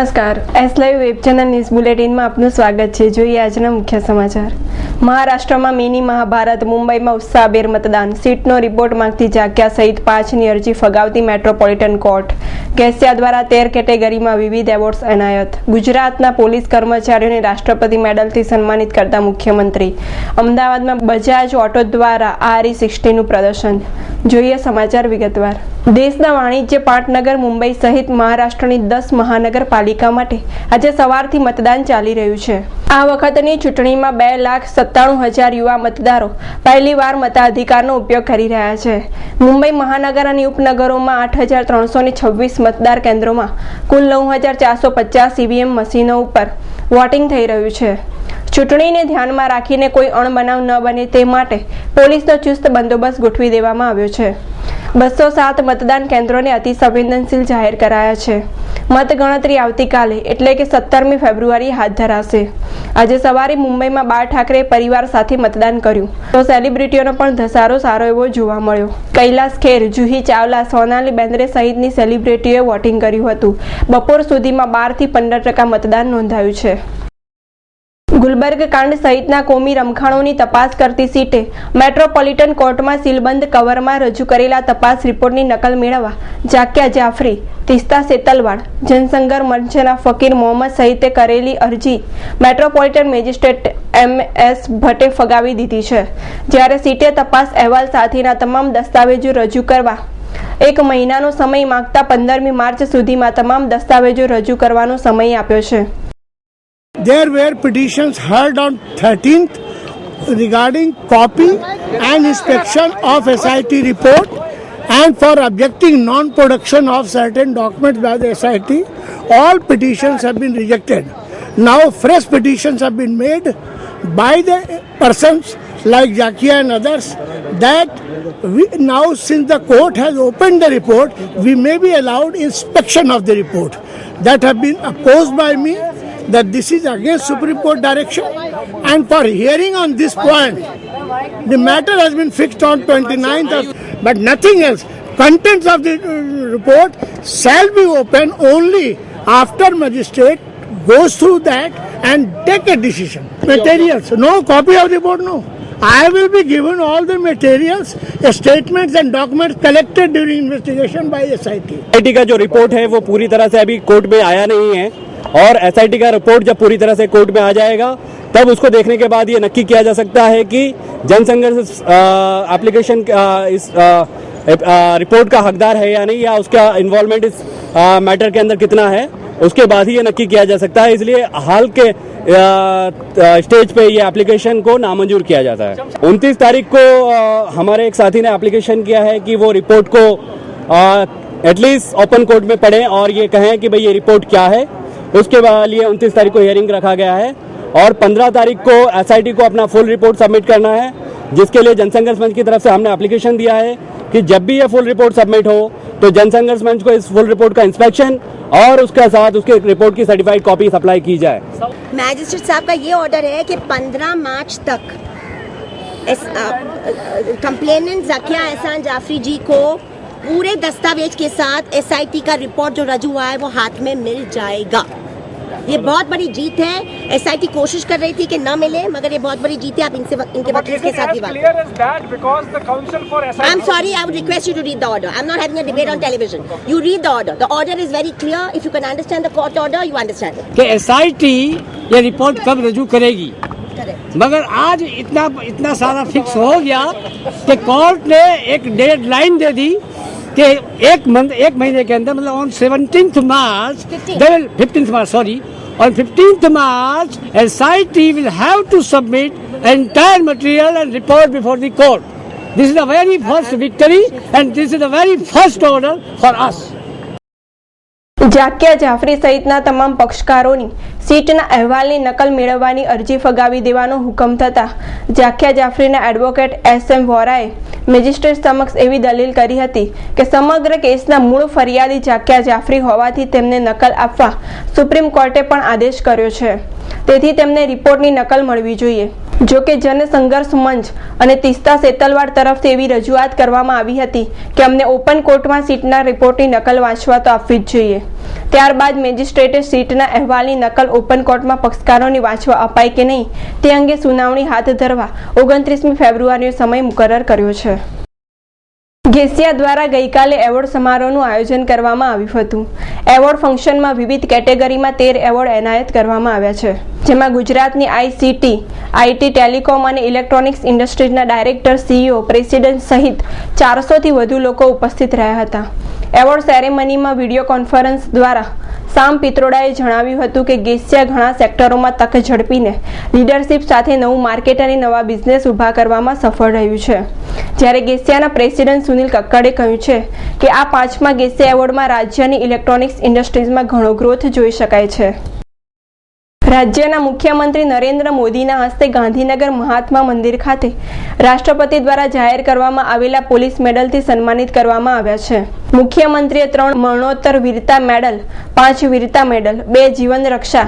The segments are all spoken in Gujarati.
નમસ્કાર. S live web channel news બુલેટિનમાં આપનું સ્વાગત છે. જોઈએ આજના મુખ્ય સમાચાર. મહારાષ્ટ્રમાં મિની મહાભારત, મુંબઈમાં ઉત્સાહભેર મતદાન. સીટનો રિપોર્ટ માંગતી જાગ્યા સહિત પાંચની અરજી ફગાવતી મેટ્રોપોલિટન કોર્ટ. કેસિયા દ્વારા તેર કેટેગરીમાં વિવિધ એવોર્ડ્સ એનાયત. ગુજરાતના પોલીસ કર્મચારીઓને રાષ્ટ્રપતિ મેડલથી સન્માનિત કરતા મુખ્યમંત્રી. અમદાવાદમાં બજાજ ઓટો દ્વારા આરઈ સિક્સટીનું પ્રદર્શન. જોઈએ સમાચાર વિગતવાર. દેશના વાણિજ્ય પાટનગર, મુંબઈ સહિત મહારાષ્ટ્રની દસ મહાનગરપાલિકા માટે આજે સવારથી મતદાન ચાલી રહ્યું છે. આ વખતની ચૂંટણીમાં બે લાખ સત્તાણું હજાર યુવા મતદારો પહેલીવાર મતાધિકારનો ઉપયોગ કરી રહ્યા છે. મુંબઈ મહાનગર અને ઉપનગરોમાં આઠ હજાર ત્રણસો ને છવ્વીસ મતદાર કેન્દ્રોમાં કુલ નવ હજાર ચારસો પચાસ ઈવીએમ મશીનો ઉપર વોટિંગ થઈ રહ્યું છે. ચૂંટણીને ધ્યાનમાં રાખીને કોઈ અણબનાવ ન બને તે માટે પોલીસનો ચુસ્ત બંદોબસ્ત ગોઠવી દેવામાં આવ્યો છે. બસો સાત મતદાન કેન્દ્રોને અતિ સંવેદનશીલ જાહેર કરાયા છે. મતગણતરી આવતીકાલે, એટલે કે સત્તરમી ફેબ્રુઆરી હાથ ધરાશે. આજે સવારે મુંબઈમાં બાળ ઠાકરે પરિવાર સાથે મતદાન કર્યું. તો સેલિબ્રિટીઓનો પણ ધસારો સારો એવો જોવા મળ્યો. કૈલાસ ખેર, જુહી ચાવલા, સોનાલી બેન્દ્રે સહિતની સેલિબ્રિટીઓએ વોટિંગ કર્યું હતું. બપોર સુધીમાં બારથી પંદર ટકા મતદાન નોંધાયું છે. ગુલબર્ગ કાંડ સહિતના કોમી રમખાણોની તપાસ કરતી સીટે મેટ્રોપોલિટન કોર્ટમાં સીલબંધ કવરમાં રજૂ કરેલા તપાસ રિપોર્ટની નકલ મેળવવા જાક્યા જાફરી, તિસ્તા સેતલવાડ જનસંઘર મંચના ફકીર મોહમ્મદ સહિતે કરેલી અરજી મેટ્રોપોલિટન મેજિસ્ટ્રેટ એમ એસ ભટ્ટે ફગાવી દીધી છે. જ્યારે સીટે તપાસ અહેવાલ સાથેના તમામ દસ્તાવેજો રજૂ કરવા એક મહિનાનો સમય માંગતા પંદરમી માર્ચ સુધીમાં તમામ દસ્તાવેજો રજૂ કરવાનો સમય આપ્યો છે. There were petitions heard on 13th regarding copy and inspection of SIT report and for objecting non-production of certain documents by the SIT. All petitions have been rejected. Now fresh petitions have been made by the persons like Jakia and others that we, now since the court has opened the report, we may be allowed inspection of the report. That have been opposed by me that this is against Supreme Court direction. And for hearing on this point the matter has been fixed on 29th of, but nothing else. Contents of the uh, report shall be open only after magistrate goes through that and take a decision. Materials. No copy of the report no I will be given all the materials, statements and documents collected during investigation by SIT. SIT का जो रिपोर्ट है वो पूरी तरह से अभी कोर्ट में आया नहीं है और एसआईटी का रिपोर्ट जब पूरी तरह से कोर्ट में आ जाएगा तब उसको देखने के बाद ये नक्की किया जा सकता है कि जनसंघर्ष एप्लीकेशन इस आ, रिपोर्ट का हकदार है या नहीं या उसका इन्वॉल्वमेंट इस मैटर के अंदर कितना है उसके बाद ही ये नक्की किया जा सकता है, इसलिए हाल के स्टेज पे ये एप्लीकेशन को नामंजूर किया जाता है। उनतीस तारीख को हमारे एक साथी ने एप्लीकेशन किया है कि वो रिपोर्ट को एटलीस्ट ओपन कोर्ट में पढ़ें और ये कहें कि भाई ये रिपोर्ट क्या है। उसके बाद लिए उनतीस तारीख को हियरिंग रखा गया है। और पंद्रह तारीख को एसआईटी को अपना फुल रिपोर्ट सबमिट करना है, जिसके लिए जनसंघर्ष मंच की तरफ़ से हमने एप्लीकेशन दिया है कि जब भी ये फुल रिपोर्ट सबमिट हो तो जनसंघर्ष मंच को इस फुल रिपोर्ट का इंस्पेक्शन और उसके साथ उसके रिपोर्ट की सर्टिफाइड कॉपी सप्लाई की जाए। मैजिस्ट्रेट साहब का ये ऑर्डर है कि 15 मार्च तक कंप्लेनेंट जकिया एहसान जाफरी जी को पूरे दस्तावेज़ के साथ एसआईटी का रिपोर्ट जो रजू हुआ है, वो हाथ में मिल जाएगा। ये बहुत बड़ी जीत है। एसआईटी कोशिश कर रही थी कि ना मिले मगर ये बहुत बड़ी जीत है। आप इनसे इनके वकील के साथ ही I am sorry I request you to read the order I am not having a debate on television you read the order the order is very clear if you can understand the court order you understand कि एसआईटी ये रिपोर्ट कब रजू करेगी? मगर आज इतना इतना सारा फिक्स हो गया कि कोर्ट ने एक डेडलाइन दे दी कि एक मंथ एक महीने के अंदर मतलब on seventeen March they will fifteen March sorry on 15th March, SIT will have to submit entire material and report before the court. This is the very first victory and this is the very first order for us. Zakia Jafri સહિતના તમામ પક્ષકારોની સીટના અહેવાલની નકલ મેળવવાની અરજી ફગાવી દેવાનો હુકમ થતા જાકિયા જાફરીના એડવોકેટ એસ એમ વોરાએ મેજિસ્ટ્રેટ સમક્ષ એવી દલીલ કરી હતી કે સમગ્ર કેસના મૂળ ફરિયાદી જાકિયા જાફરી હોવાથી તેમને નકલ આપવા સુપ્રીમ કોર્ટે પણ આદેશ કર્યો છે. તેથી તેમને રિપોર્ટની નકલ મળવી જોઈએ. જો કે જનસંઘર્ષ મંચ અને તિસ્તા સેતલવાડ તરફથી એવી રજૂઆત કરવામાં આવી હતી કે અમને ઓપન કોર્ટમાં સીટના રિપોર્ટની નકલ વાંચવા તો આપવી જ જોઈએ. ત્યારબાદ મેજિસ્ટ્રેટે સીટના અહેવાલની નકલ ઓપન કોર્ટમાં પક્ષકારોની વાંચવા અપાય કે નહીં તે અંગે સુનાવણી હાથ ધરવા ઓગણત્રીસમી ફેબ્રુઆરીનો સમય મુકરર કર્યો છે. ગેસિયા દ્વારા ગઈકાલે એવોર્ડ સમારોહનું આયોજન કરવામાં આવ્યું હતું. એવોર્ડ ફંક્શનમાં વિવિધ કેટેગરીમાં તેર એવોર્ડ એનાયત કરવામાં આવ્યા છે. જેમાં ગુજરાતની આઈસીટી, આઈટી ટેલિકોમ અને ઇલેક્ટ્રોનિક્સ ઇન્ડસ્ટ્રીઝના ડાયરેક્ટર, સીઈઓ, પ્રેસિડેન્ટ સહિત ચારસોથી વધુ લોકો ઉપસ્થિત રહ્યા હતા. એવોર્ડ સેરેમનીમાં વીડિયો કોન્ફરન્સ દ્વારા સામ પિત્રોડાએ જણાવ્યું હતું કે ગેસિયા ઘણા સેક્ટરોમાં તક ઝડપીને લીડરશિપ સાથે નવું માર્કેટ અને નવા બિઝનેસ ઊભા કરવામાં સફળ રહ્યું છે. જ્યારે ગેસિયાના પ્રેસિડેન્ટ સુનિલ કક્કડે કહ્યું છે કે આ પાંચમા ગેસિયા એવોર્ડમાં રાજ્યની ઇલેક્ટ્રોનિક્સ ઇન્ડસ્ટ્રીઝમાં ઘણો ગ્રોથ જોઈ શકાય છે. રાજ્યના મુખ્યમંત્રી નરેન્દ્ર મોદીના હસ્તે ગાંધીનગર મહાત્મા મંદિર ખાતે રાષ્ટ્રપતિ દ્વારા જાહેર કરવામાં આવેલા પોલીસ મેડલથી સન્માનિત કરવામાં આવ્યા છે. મુખ્યમંત્રીએ ત્રણ મરણોત્તર વીરતા મેડલ, પાંચ વીરતા મેડલ, બે જીવન રક્ષા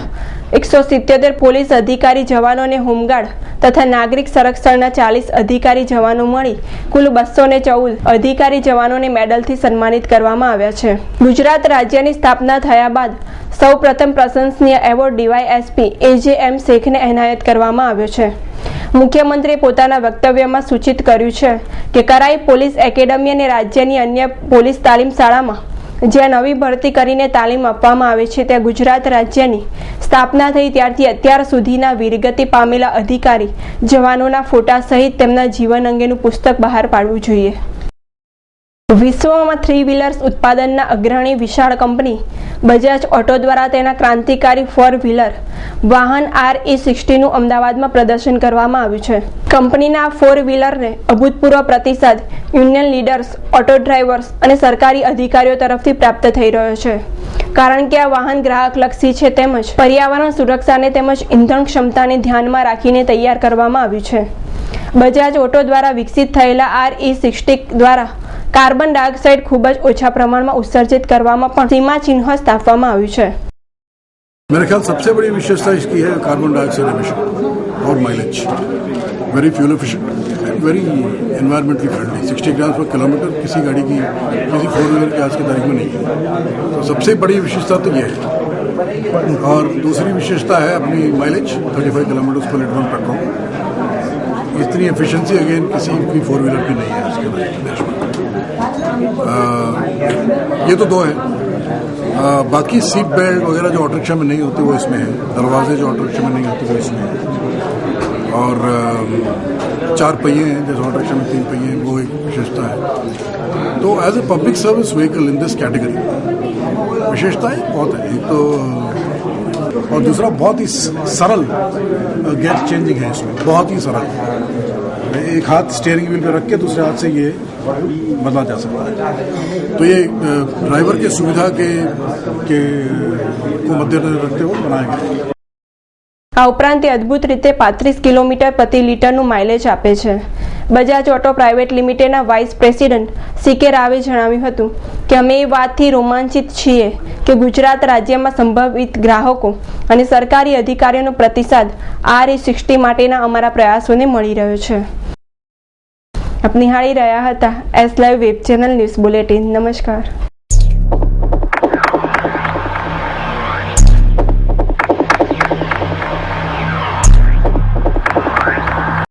એકસો સિત્યોતેર પોલીસ અધિકારી જવાનોને હોમગાર્ડ તથા નાગરિક સંરક્ષણના ચાલીસ અધિકારી જવાનો મળી કુલ બસો ને ચૌદ અધિકારી જવાનોને મેડલથી સન્માનિત કરવામાં આવ્યા છે. ગુજરાત રાજ્યની સ્થાપના થયા બાદ સૌ પ્રથમ પ્રશંસનીય એવોર્ડ ડીવાયએસપી જે એમ શેખને એનાયત કરવામાં આવ્યો છે. મુખ્યમંત્રીએ પોતાના વક્તવ્યમાં સૂચિત કર્યું છે કે કરાઈ પોલીસ એકેડમી અને રાજ્યની અન્ય પોલીસ તાલીમ શાળામાં જ્યાં નવી ભરતી કરીને તાલીમ આપવામાં આવે છે ત્યાં ગુજરાત રાજ્યની સ્થાપના થઈ ત્યારથી અત્યાર સુધીના વીરગતિ પામેલા અધિકારી, જવાનોના ફોટા સહિત તેમના જીવન અંગેનું પુસ્તક બહાર પાડવું જોઈએ. વિશ્વમાં થ્રી વ્હીલર્સ ઉત્પાદનના અગ્રણી વિશાળ કંપની બજાજ ઓટો દ્વારા તેના ક્રાંતિકારી ફોર વ્હીલર વાહન આર એ સિક્સટીનું અમદાવાદમાં પ્રદર્શન કરવામાં આવ્યું છે. કંપનીના ફોર વ્હીલરને અભૂતપૂર્વ પ્રતિસાદ યુનિયન લીડર્સ ઓટો ડ્રાઈવર્સ અને સરકારી અધિકારીઓ તરફથી પ્રાપ્ત થઈ રહ્યો છે. કારણ કે આ વાહન ગ્રાહકલક્ષી છે તેમજ પર્યાવરણ સુરક્ષાને તેમજ ઇંધણ ક્ષમતાને ધ્યાનમાં રાખીને તૈયાર કરવામાં આવ્યું છે. બજાજ ઓટો દ્વારા વિકસિત થયેલા આર ઈ સિક્સટી દ્વારા કાર્બન ડાયોક્સાઇડ ખૂબ જ ઓછા પ્રમાણમાં ઉત્સર્જિત કરવામાં પણ સીમા ચિહ્ન સ્થાપવામાં આવ્યું છે मेरे ख्याल सबसे बड़ी विशेषता इसकी है कार्बन डाइऑक्साइड एमिशन और mileage very fuel efficient and very environmentally friendly 60 gram per kilometre किसी गाड़ी की किसी फोर व्हीलर की आज की तारीख में नहीं है तो सबसे बड़ी विशेषता तो ये है और दूसरी विशेषता है अपनी mileage 35 kilometre per litre on petrol इतनी एफिशिएंसी अगेन किसी भी फोर व्हीलर की नहीं है आज के देश में अ, ये तो दो हैं। आ, बाकी सीट बेल्ट वगैरह जो ऑटो रिक्शा में नहीं होती वो इसमें है। दरवाजे जो ऑटो रिक्शा में नहीं होते वो इसमें है। और आ, चार पहिए हैं जैसे ऑटो रिक्शा में तीन पहिए हैं वो एक विशेषता है। तो as a public service vehicle in this category विशेषताएँ बहुत है। एक तो और दूसरा बहुत ही सरल गेयर चेंजिंग है इसमें। बहुत ही सरल। एक हाथ स्टेयरिंग व्हील पर रख के दूसरे हाथ से ये बदला जा सकता है तो ये अ, ड्राइवर के सुविधा के के को मद्देनजर रखते हुए बनाया गया है આ ઉપરાંત તે અદ્ભુત રીતે પાંત્રીસ કિલોમીટર પ્રતિ લીટરનું માઇલેજ આપે છે બજાજ ઓટો પ્રાઇવેટ લિમિટેડના વાઇસ પ્રેસિડેન્ટ સી કે રાવે જણાવ્યું હતું કે અમે એ વાતથી રોમાંચિત છીએ કે ગુજરાત રાજ્યમાં સંભવિત ગ્રાહકો અને સરકારી અધિકારીઓનો પ્રતિસાદ આર એ સિક્સટી માટેના અમારા પ્રયાસોને મળી રહ્યો છે આપ નિહાળી રહ્યા હતા. S live web channel news bulletin. નમસ્કાર.